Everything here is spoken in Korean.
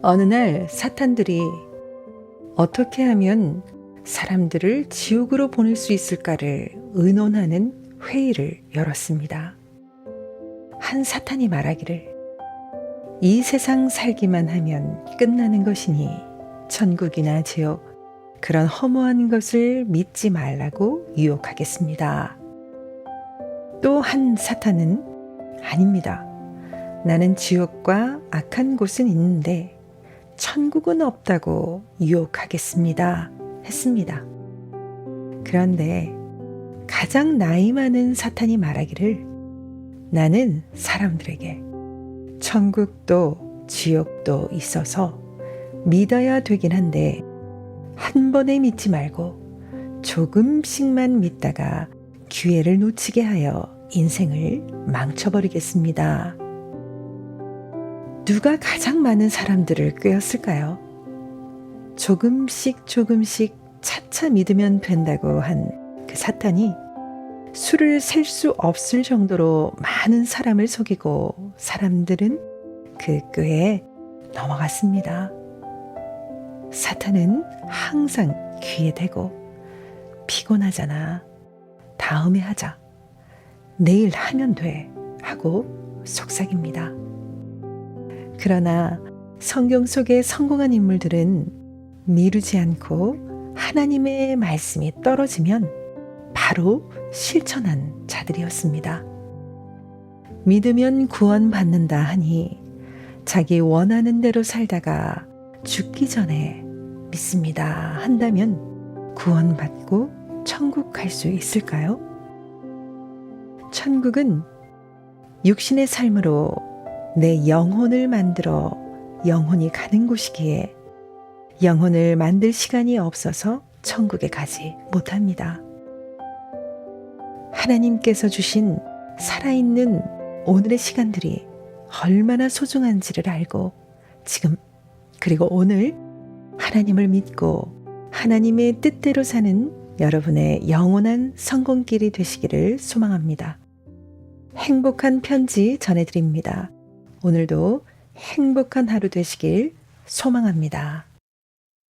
어느 날 사탄들이 어떻게 하면 사람들을 지옥으로 보낼 수 있을까를 의논하는 회의를 열었습니다. 한 사탄이 말하기를 이 세상 살기만 하면 끝나는 것이니 천국이나 지옥 그런 허무한 것을 믿지 말라고 유혹하겠습니다. 또 한 사탄은 아닙니다. 나는 지옥과 악한 곳은 있는데 천국은 없다고 유혹하겠습니다. 했습니다. 그런데 가장 나이 많은 사탄이 말하기를 나는 사람들에게 천국도 지옥도 있어서 믿어야 되긴 한데 한 번에 믿지 말고 조금씩만 믿다가 기회를 놓치게 하여 인생을 망쳐버리겠습니다. 누가 가장 많은 사람들을 꿰었을까요? 조금씩 조금씩 차차 믿으면 된다고 한 그 사탄이 술을 셀수 없을 정도로 많은 사람을 속이고 사람들은 그 꾀에 넘어갔습니다. 사탄은 항상 귀에 대고 피곤하잖아. 다음에 하자. 내일 하면 돼. 하고 속삭입니다. 그러나 성경 속의 성공한 인물들은 미루지 않고 하나님의 말씀이 떨어지면 바로 실천한 자들이었습니다. 믿으면 구원받는다 하니 자기 원하는 대로 살다가 죽기 전에 믿습니다 한다면 구원받고 천국 갈 수 있을까요? 천국은 육신의 삶으로 내 영혼을 만들어 영혼이 가는 곳이기에 영혼을 만들 시간이 없어서 천국에 가지 못합니다. 하나님께서 주신 살아있는 오늘의 시간들이 얼마나 소중한지를 알고 지금 그리고 오늘 하나님을 믿고 하나님의 뜻대로 사는 여러분의 영원한 성공길이 되시기를 소망합니다. 행복한 편지 전해드립니다. 오늘도 행복한 하루 되시길 소망합니다.